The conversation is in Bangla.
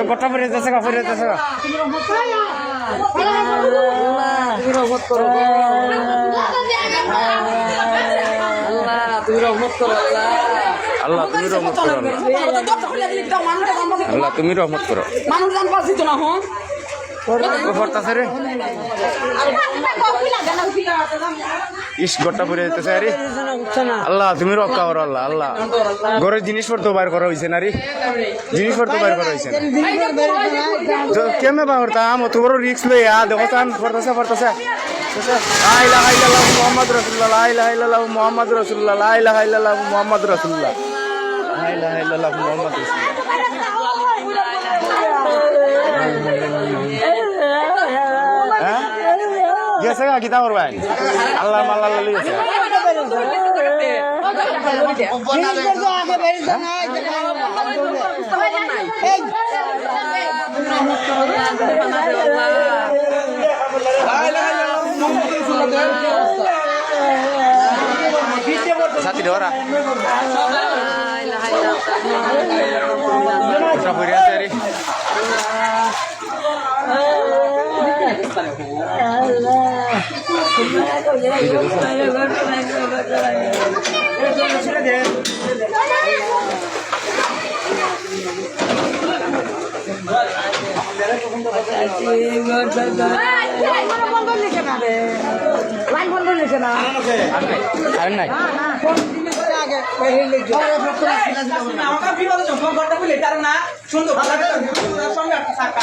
গোটা পরে যেতেছে গা পরে যেতেছে গা তুমি রহমত করো আল্লাহ আল্লাহ তুমি রহমত করো। আল্লাহ তুমি রহমত করো। মানুষ জান পারছি তো না হন রে আল্লাহ, তুমি রক্ষা করো, আল্লাহ আল্লাহ। ঘরের জিনিসপত্র বাইর করা হয়েছে না রে। জিনিসপত্র বাইর করা হয়েছে কেমনে বা করতাম অত বড় রিক্স লই, আ, দেখো তান ইলাহা ইল্লাল্লাহ মুহাম্মদ ইল্লাল্লাহ মুহাম্মদ ইল্লাল্লাহ মুহাম্মদ ইল্লাল্লাহ মুহাম্মদ রাসূলুল্লাহ। গেছে গা কিতা করবেন আল্লাহ মাল্লাহ লই গেছে সাথী ধরা আর নাই। আমাকে বিপদে যখন ঘরটা খুলে তার না সুন্দর সঙ্গে থাকা